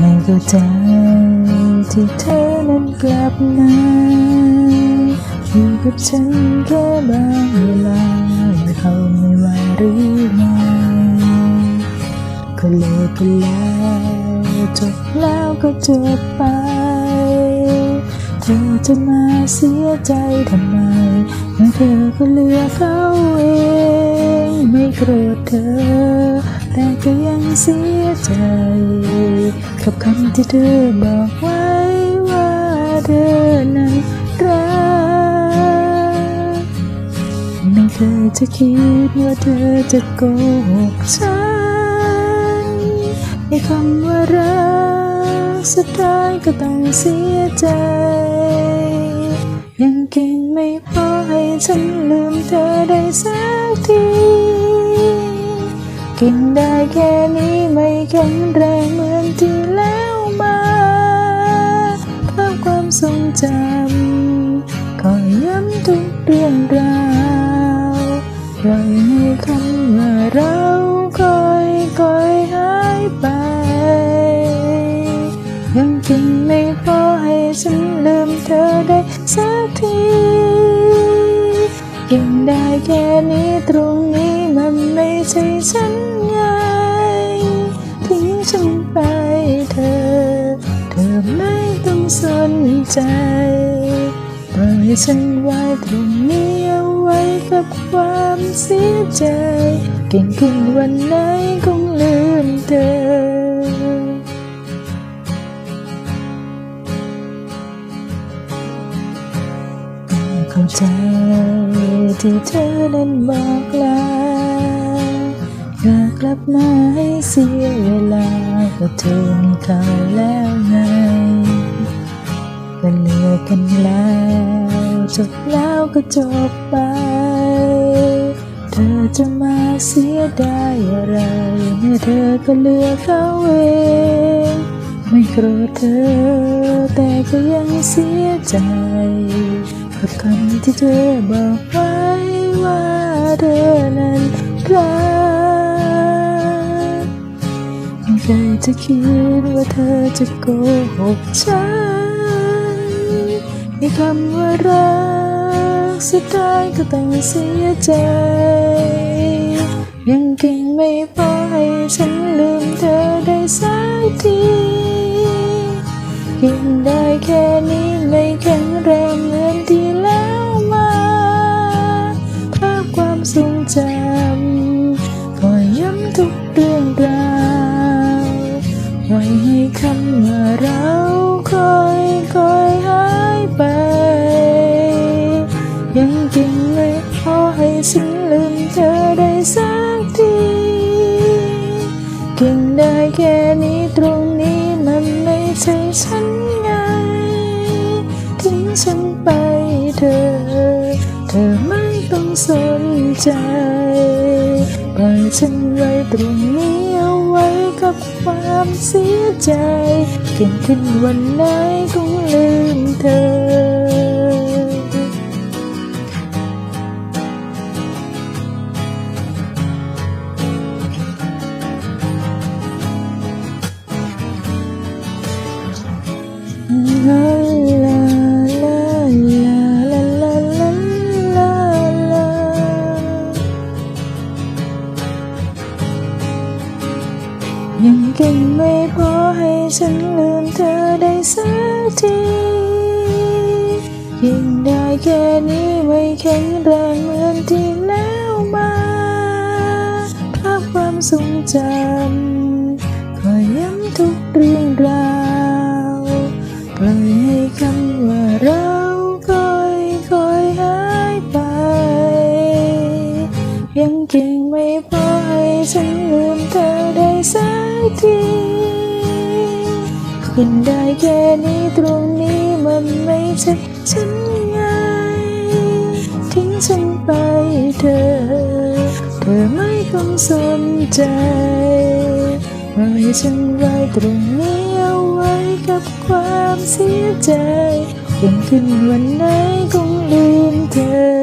ไม่เข้าใจที่เธอนั้นกลับมาอยู่กับฉันแค่บางเวลาเขาไม่ว่าหรือไงก็เลิกกันแล้วจบแล้วก็จบไป เธอจะมาเสียใจทำไมเมื่อเธอก็เลือกเขาเอง ไม่โกรธเธอ แต่ก็ยังเสีย ใจ กับคำที่เธอบอกไว้ว่าเธอนั้นรักไม่เคยจะคิดว่าเธอจะโกหกฉันในคำว่ารักสุดท้ายก็ต้องเสียใจ ยังเก่งไม่พอให้ฉันลืมเธอได้สักที กินได้แค่นี้ไม่แข็งแรงเหมือนที่แล้วมาภาพความทรงจำก็ย้ำทุกเรื่องราวปล่อยให้คำว่าเราค่อยคอยๆหายไป ยังกินไม่พอให้ฉันลืมเธอได้สักที กินได้แค่นี้ตรงนี้ ใช่ฉันไงทิ้งฉันไปเธอ เธอไม่ต้องสนใจปล่อยฉันไว้ตรงนี้เอาไว้กับความเสียใจเก่งขึ้นวันไหนคงลืมเธอเข้าใจที่เธอนั้นบอกลา อยากกลับมาให้เสียเวลาก็เธอมีเขาแล้วไงก็เลิกกันแล้วจบแล้วก็จบไป เธอจะมาเสียไดายอะไรเมื่อเธอก็เลือกเขาเองไม่โกรธเธอ แต่ก็ยังเสียใจกับคำที่เธอบอกไว้ว่าเธอนั้นรัก ไม่เคยจะคิดว่าเธอจะโกหกฉันในคำว่ารักสุดท้ายก็ต้องเสียใจ ยังเก่งไม่พอให้ฉันลืมเธอได้สักทีกินได้แค่นี้ ไว้ให้คำว่าเราค่อยค่อยหายไป ยังกินไม่พอให้ฉันลืมเธอได้สักทีกินได้แค่นี้ตรงนี้มันไม่ใช่ฉันไงทิ้งฉันไปเธอ เธอไม่ต้องสนใจ ปล่อยฉันไว้ตรงนี้เอาไว้กับความเสียใจเกิดขึ้นวันไหนก็เลย ฉันลืมเธอได้สักทียิ่งได้แค่นี้ไม่แข็งแรงเหมือนที่แล้วมาภาพความทรงจำคอยย้ำทุกเรื่องราวปล่อยให้คำว่าเราค่อยค่อยหายไป ยังเก่งไม่พอให้ฉันลืมเธอได้สักที กินได้แค่นี้ตรงนี้มันไม่ใช่ฉันไง ทิ้งฉันไปเธอ เธอไม่ต้องสนใจปล่อยฉันไว้ตรงนี้เอาไว้กับความเสียใจยังขึ้นวันไหนคงลืมเธอ